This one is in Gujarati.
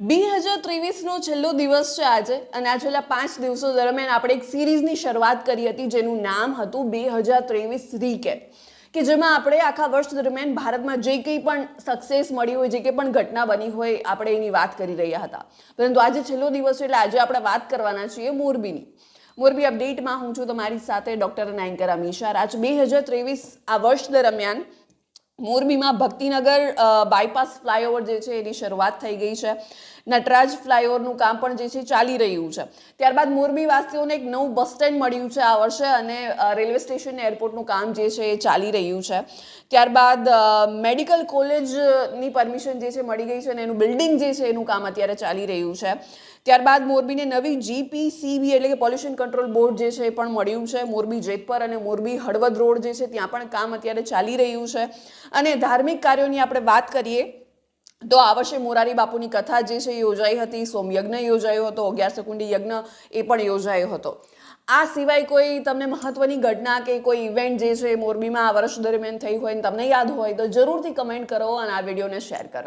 બે હજાર ત્રેવીસનો છેલ્લો દિવસ છે આજે અને આ છેલ્લા પાંચ દિવસો દરમિયાન આપણે એક સિરીઝની શરૂઆત કરી હતી જેનું નામ હતું બે હજાર ત્રેવીસ રીકેપ, કે જેમાં આપણે આખા વર્ષ દરમિયાન ભારતમાં જે કંઈ પણ સક્સેસ મળી હોય, જે કંઈ પણ ઘટના બની હોય, આપણે એની વાત કરી રહ્યા હતા. પરંતુ આજે છેલ્લો દિવસ છે એટલે આજે આપણે વાત કરવાના છીએ મોરબીની. મોરબી અપડેટમાં હું છું તમારી સાથે ડૉક્ટર અને એન્કર અમીશા રાજ બે હજાર ત્રેવીસ આ વર્ષ દરમિયાન મોરબીમાં ભક્તિનગર બાયપાસ ફ્લાયઓવર જે છે એની શરૂઆત થઈ ગઈ છે. નટરાજ ફ્લાયઓવરનું કામ પણ જે છે ચાલી રહ્યું છે. ત્યારબાદ મોરબીવાસીઓને એક નવું બસ સ્ટેન્ડ મળ્યું છે આ વર્ષે અને રેલવે સ્ટેશન એરપોર્ટનું કામ જે છે એ ચાલી રહ્યું છે. ત્યારબાદ મેડિકલ કોલેજની પરમિશન જે છે મળી ગઈ છે અને એનું બિલ્ડિંગ જે છે એનું કામ અત્યારે ચાલી રહ્યું છે. ત્યારબાદ મોરબીને નવી જીપીસીબી એટલે કે પોલ્યુશન કંટ્રોલ બોર્ડ જે છે એ પણ મળ્યું છે. મોરબી જેતપર અને મોરબી હળવદ રોડ જે છે ત્યાં પણ કામ અત્યારે ચાલી રહ્યું છે. અને ધાર્મિક કાર્યોની આપણે વાત કરીએ, તો આ વર્ષે મોરારી બાપુની કથા જે છે યોજાઈ હતી, સોમયજ્ઞ યોજાયો હતો અગિયાર સેકુંડી યજ્ઞ એ પણ યોજાયો હતો. આ સિવાય કોઈ તમને મહત્વની ઘટના કે કોઈ ઇવેન્ટ જે છે મોરબીમાં આ વર્ષ દરમિયાન થઈ હોય ને તમને યાદ હોય તો જરૂરથી કમેન્ટ કરો અને આ વિડીયોને શેર કરો.